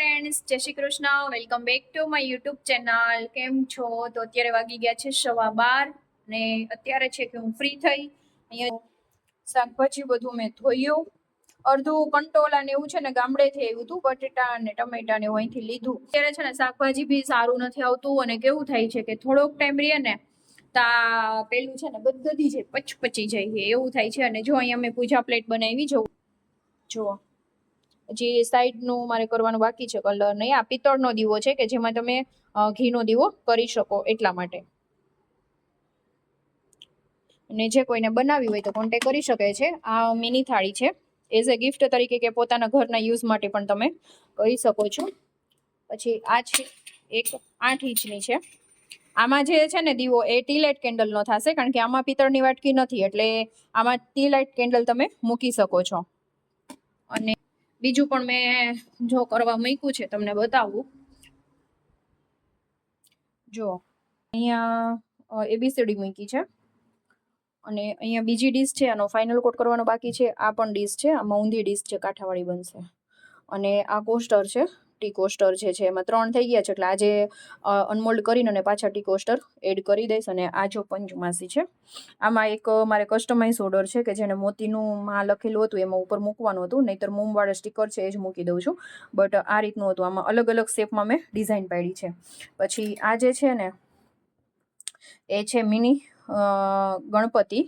Friends Jai Shri Krishna. Welcome back to my YouTube channel કેમ છો? તો અત્યારે વાગી ગયા છે સવા બાર ને અત્યારે છે કે હું ફ્રી થઈ. અહીંયા શાકભાજી બધું મેં ધોયું. અડધું કંટોલા ને એવું છે ને ગામડેથી આવ્યું હતું, બટેટા ને ટમેટા ને એવું અહીંથી લીધું. અત્યારે છે ને શાકભાજી બી સારું નથી આવતું અને કેવું થાય છે કે થોડોક ટાઈમ રહીએ ને તા પેલું છે ને બધી જાય પચપચી જાય એવું થાય છે. અને જો અહીંયા મેં પૂજા પ્લેટ બનાવી જવું જુઓ જે સાઈડનું મારે કરવાનું બાકી છે, કલર નહીં, આ પિત્તળનો દીવો છે કે જેમાં તમે ઘીનો દીવો કરી શકો એટલા માટે. અને જે કોઈને બનાવી હોય તો કોન્ટેક કરી શકે છે. આ મિની થાળી છે. એઝ અ ગિફ્ટ તરીકે કે પોતાના ઘરના યુઝ માટે પણ તમે કરી શકો છો. પછી આ છે એક આઠ ઇંચની છે. આમાં જે છે ને દીવો એ ટી લાઇટ કેન્ડલનો થશે કારણ કે આમાં પિત્તળની વાટકી નથી, એટલે આમાં ટી લાઇટ કેન્ડલ તમે મૂકી શકો છો. અને બીજું પણ મેં જો કરવા મૂક્યું છે, તમને બતાવું. જો, અહીંયા એબીસીડી મૂકી છે. અને અહીંયા બીજી ડીશ છે, આનો ફાઇનલ કોટ કરવાનો બાકી છે, આ પણ ડીશ છે, આમાં ઊંધી ડીશ છે, કાઠાવાળી બનશે. અને આ કોસ્ટર છે ટી કોસ્ટર જે છે એમાં ત્રણ થઈ ગયા છે. એટલે આજે અનમોલ્ડ કરીને અને પાછા ટી કોસ્ટર એડ કરી દઈશ અને આ જો પંચમાસી છે. આમાં એક મારે કસ્ટમાઇઝ ઓર્ડર છે કે જેને મોતીનું માં લખેલું હતું એમાં ઉપર મૂકવાનું હતું. નહીતર મૂમવાળા સ્ટીકર છે એ જ મૂકી દઉં છું. બટ આ રીતનું હતું. આમાં અલગ અલગ શેપમાં મેં ડિઝાઇન પાડી છે. પછી આ જે છે ને, એ છે મિની ગણપતિ.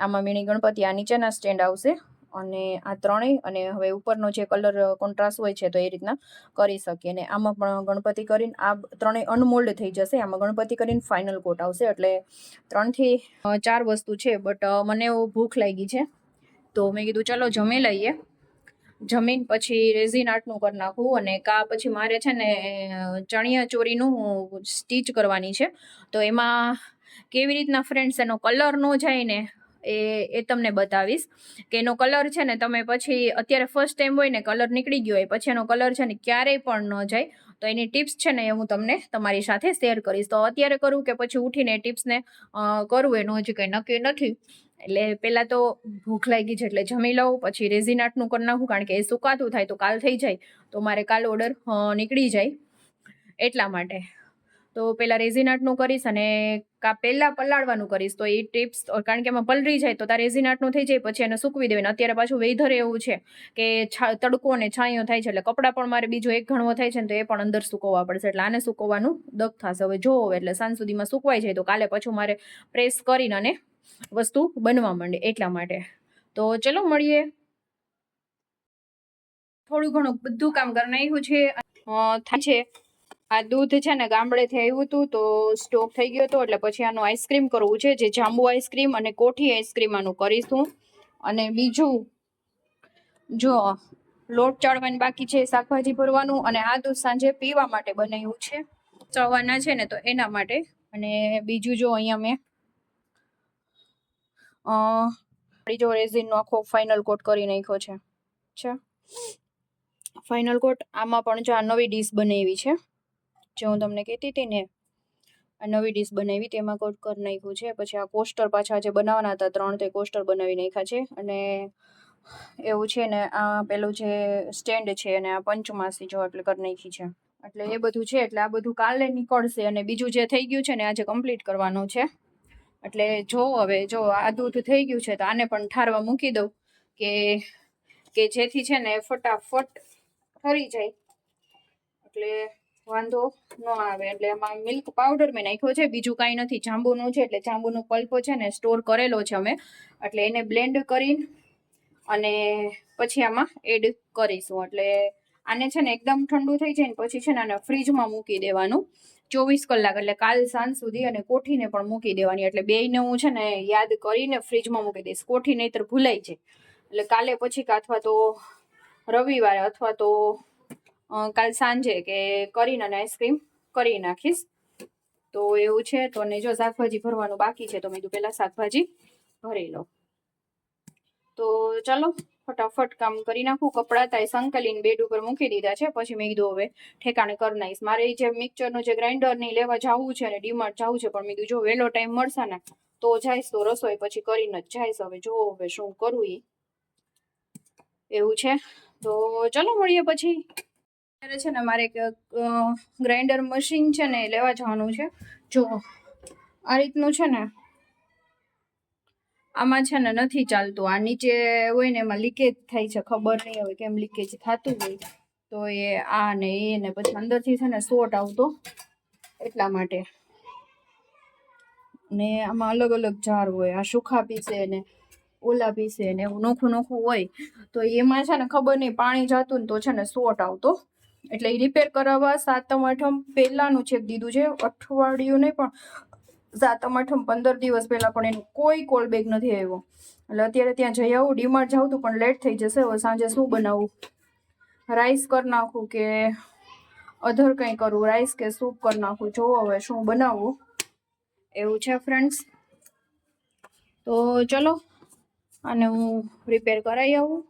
આમાં મિની ગણપતિ આ નીચેના સ્ટેન્ડ આવશે. અને આ ત્રણેય અને હવે ઉપરનો જે કલર કોન્ટ્રાસ્ટ હોય છે તો એ રીતના કરી શકીએ. અને આમાં પણ ગણપતિ કરીને આ ત્રણેય અનમોલ્ડ થઈ જશે. આમાં ગણપતિ કરીને ફાઇનલ કોટ આવશે. એટલે ત્રણથી ચાર વસ્તુ છે બટ મને ભૂખ લાગી છે. તો મેં કીધું, ચલો, જમી લઈએ. જમીન પછી રેઝિન આર્ટનું કરી નાખવું અને કા પછી મારે છે ને ચણિયા ચોરીનું સ્ટીચ કરવાની છે. તો એમાં કેવી રીતના ફ્રેન્ડ્સ એનો કલર ન જાય ને એ એ તમને બતાવીશ કે એનો કલર છે ને, તમે પછી અત્યારે ફર્સ્ટ ટાઈમ હોય ને કલર નીકળી ગયો હોય, પછી એનો કલર છે ને ક્યારેય પણ ન જાય. તો એની ટિપ્સ છે ને, એ હું તમને તમારી સાથે શેર કરીશ. તો અત્યારે કરું કે પછી ઉઠીને ટિપ્સને કરવું એનું હજી કંઈ નક્કી નથી. એટલે પહેલાં તો ભૂખ લાગી છે એટલે જમી લઉં, પછી રેઝિનાટનું કરી નાખું, કારણ કે એ સુકાતું થાય તો કાલ થઈ જાય. તો મારે કાલ ઓર્ડર નીકળી જાય એટલા માટે. તો પહેલાં રેઝિનાટનું કરીશ અને કા પહેલાં પલાળવાનું કરીશ. તો એ ટિપ્સ કારણ કે એમાં પલળી જાય તો તાર રેઝિનાટનું થઈ જાય, પછી એને સૂકવી દેવાનું અત્યારે પાછું વેધર એવું છે કે તડકો અને છાંયો થાય છે એટલે કપડાં પણ મારે બીજો એક ઘણો થાય છે ને તો એ પણ અંદર સુકવવા પડશે. એટલે આને સૂકવવાનું દગ થશે. હવે જોવો એટલે સાંજ સુધીમાં સૂકવાઈ જાય તો કાલે પાછું મારે પ્રેસ કરીને અને વસ્તુ બનવા માંડે એટલા માટે. તો ચલો મળીએ. થોડું ઘણું બધું કામ કરી નાખ્યું છે. થાય છે. આ દૂધ છે ને ગામડેથી આવ્યું હતું તો સ્ટોક થઈ ગયો હતો. એટલે પછી આનું આઈસ્ક્રીમ કરવું છે, જે જાંબુ આઈસ્ક્રીમ અને કોઠી આઈસ્ક્રીમ આનું કરીશું. અને બીજું, જો લોટ ચાળવાની બાકી છે, શાકભાજી ભરવાનું અને આ દૂધ સાંજે પીવા માટે બનાવ્યું છે. ચવાના છે ને તો એના માટે. અને બીજું જો અહીંયા મેં જો રેઝિનનો આખો ફાઇનલ કોટ કરી નાખ્યો છે. છે ફાઇનલ કોટ આમાં પણ જો આ નવી ડીશ બનાવી છે. જે હું તમને કહેતી હતી ને, આ નવી ડીશ બનાવી તેમાં કોટ કરી નાખ્યું છે. પછી આ કોસ્ટર પાછા જે બનાવવાના હતા ત્રણ તે કોસ્ટર બનાવી નાખ્યા છે. અને એવું છે ને, આ પેલું જે સ્ટેન્ડ છે અને આ પંચમાસી જો એટલે કરી નાખી છે. એટલે એ બધું છે, એટલે આ બધું કાલે નીકળશે અને બીજું જે થઈ ગયું છે ને, આજે કમ્પ્લીટ કરવાનું છે. એટલે જો હવે, જો આ દૂધ થઈ ગયું છે, તો આને પણ ઠારવા મૂકી દઉં કે કે જેથી છે ને ફટાફટ ઠરી જાય. એટલે વાંધો ન આવે. એટલે એમાં મિલ્ક પાવડર મેં નાખ્યો છે. બીજું કાંઈ નથી. જાંબુનું છે એટલે જાંબુનો પલ્પ છે ને સ્ટોર કરેલો છે અમે. એટલે એને બ્લેન્ડ કરીને અને પછી આમાં એડ કરીશું. એટલે આને છે ને એકદમ ઠંડુ થઈ જાય ને પછી છે ને આને ફ્રીજમાં મૂકી દેવાનું. ચોવીસ કલાક એટલે કાલ સાંજ સુધી અને કોઠીને પણ મૂકી દેવાની. એટલે બેયને હું છે ને યાદ કરીને ફ્રીજમાં મૂકી દઈશ. કોઠી નહીતર ભૂલાઈ જાય. એટલે કાલે પછી કાં અથવા તો રવિવારે અથવા તો કાલ સાંજે કે કરીને અને આઈસ્ક્રીમ કરી નાખીશ. તો એવું છે, તો ને જો શાકભાજી ભરવાનું બાકી છે, તો મેં કીધું પહેલાં શાકભાજી ભરી લો તો ચાલો, ફટાફટ કામ કરી નાખું. કપડાં તાય સંકલીને બેડ ઉપર મૂકી દીધા છે, પછી મેં કીધું હવે ઠેકાણે કરી નાખીશ. મારે જે મિક્સરનું જે ગ્રાઇન્ડર નહીં લેવા જવું છે અને ડીમાર્ટ જવું છે, પણ મેં કીધું જો વહેલો ટાઈમ મળશે ને, તો જઈશ, તો રસોઈ પછી કરીને જ જઈશ. હવે જો હવે શું કરવું એ એવું છે. તો ચલો, મળીએ પછી. અત્યારે છે ને મારે એક ગ્રાઇન્ડર મશીન છે ને એ લેવા જવાનું છે. જો, આ રીતનું છે ને, આમાં છે ને નથી ચાલતું. આ નીચે હોય ને એમાં લીકેજ થાય છે. ખબર નહીં હવે કેમ લીકેજ થતું હોય. તો એ, આ ને એ ને પછી અંદરથી છે ને શોર્ટ આવતો. એટલા માટે. ને આમાં અલગ અલગ જાર હોય. આ સુખા પીસે ને, ઓલા પીસે ને, એવું નોખું નોખું હોય. તો એમાં છે ને ખબર નહીં, પાણી જતું ને તો છે ને શોર્ટ આવતો. એટલે એ રિપેર કરાવવા સાતમ, આઠમ પહેલાનું ચેક દીધું છે. અઠવાડિયું નહીં પણ સાતમ, આઠમ પંદર દિવસ પહેલાં પણ એનું કોઈ કોલ બેગ નથી આવ્યો. એટલે અત્યારે ત્યાં જઈ આવું ડીમાર્ટ જાઉં તું પણ લેટ થઈ જશે. હવે સાંજે શું બનાવું? રાઈસ કરી નાખું કે અધર કંઈ કરું? રાઈસ કે સૂપ કરી નાખું? જોવો હવે શું બનાવવું એવું છે ફ્રેન્ડ્સ તો ચલો અને હું રિપેર કરાવી આવું.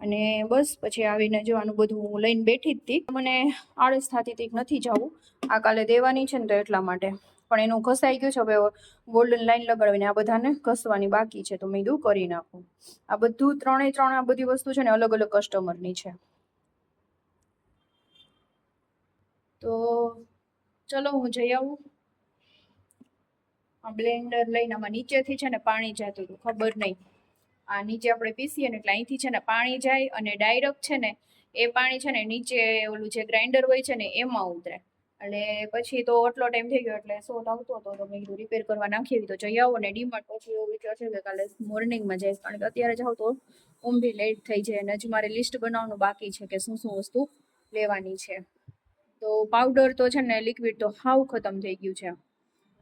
અને બસ પછી આવીને જો આનું બધું હું લઈને બેઠી જ હતી. મને આળસ થતી હતી નથી જવું. આ કાલે દેવાની છે ને તો એટલા માટે. પણ એનું ઘસાઈ ગયું છે હવે ગોલ્ડન લાઈન લગાડીને આ બધાને ઘસવાની બાકી છે. તો મેં કીધું કરી નાખું. આ બધું ત્રણે ત્રણ આ બધી વસ્તુ છે ને અલગ અલગ કસ્ટમરની છે. તો ચલો હું જઈ આવું. આ બ્લેન્ડર લઈને આમાં નીચેથી છે ને પાણી જતું હતું. ખબર નહીં. આ નીચે આપણે પીસીએ ને એટલે અહીંથી છે ને પાણી જાય અને ડાયરેક્ટ છે ને એ પાણી છે ને નીચે ઓલું જે ગ્રાઇન્ડર હોય છે ને એમાં ઉતરે. એટલે પછી તો આટલો ટાઈમ થઈ ગયો એટલે શોટ આવતો હતો તો મેં કીધું રિપેર કરવા નાખી તો જઈ આવો ને ડીમાર્ટ પછી એવું વિચાર છે કે કાલે મોર્નિંગમાં જઈશ. કારણ કે અત્યારે જાઉં તો ઊંઘ લેટ થઈ જાય અને હજુ મારે લિસ્ટ બનાવવાનું બાકી છે કે શું શું વસ્તુ લેવાની છે. તો પાવડર તો છે ને લિક્વિડ તો હાવ ખતમ થઈ ગયું છે.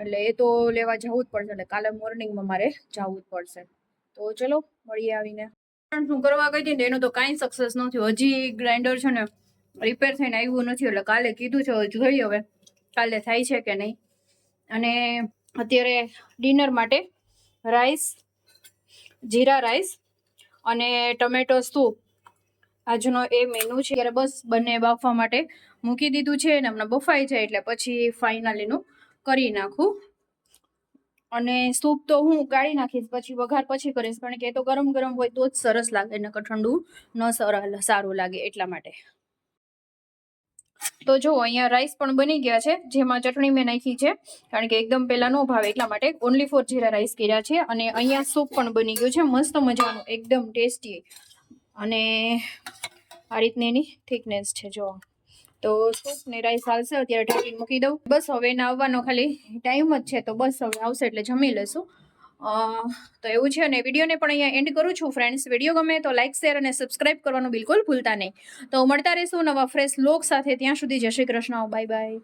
એટલે એ તો લેવા જવું જ પડશે એટલે કાલે મોર્નિંગમાં મારે જવું જ પડશે. તો ચલો મળીએ આવીને. પણ શું કરવા ગઈ હતી ને, એનું તો કાંઈ સક્સેસ નથી. હજી ગ્રાઇન્ડર છે ને રિપેર થઈને આવ્યું નથી, એટલે કાલે કીધું છે જોઈએ હવે, કાલે થાય છે કે નહીં. અને અત્યારે ડિનર માટે રાઈસ જીરા રાઈસ અને ટમેટો સૂપ આજનો એ મેનુ છે, ત્યારે બસ બંને બાફવા માટે મૂકી દીધું છે અને હમણાં બફાઈ જાય એટલે પછી ફાઇનલીનું કરી નાખું. અને સૂપ તો હું કાઢી નાખીશ, પછી વઘાર પછી કરીશ, કારણ કે એ તો ગરમ ગરમ હોય તો જ સરસ લાગે, નકર ઠંડુ ન સરળ સારું લાગે એટલા માટે. તો જો, અહીંયા રાઈસ પણ બની ગયા છે, જેમાં ચટણી મેં નાખી છે, કારણ કે એકદમ પહેલા ન ભાવે એટલા માટે ઓનલી ફોર જીરા રાઈસ કર્યા છે, અને અહીંયા સૂપ પણ બની ગયું છે, મસ્ત મજાનું, એકદમ ટેસ્ટી અને આ રીતની એની થિકનેસ છે, જો. તો સૂપ ને રાઈસ હાલશે અત્યારે ઢાંકીને મૂકી દઉં. બસ હવે એને આવવાનો ખાલી ટાઈમ જ છે, તો બસ હવે આવશે એટલે જમી લેશું તો એવું છે અને વિડીયોને પણ અહીંયા એન્ડ કરું છું ફ્રેન્ડ્સ વીડિયો ગમે તો લાઇક શેર અને સબસ્ક્રાઇબ કરવાનું બિલકુલ ભૂલતા નહીં. તો મળતા રહેશું નવા ફ્રેશ લોક સાથે. ત્યાં સુધી જય શ્રી કૃષ્ણ. Bye bye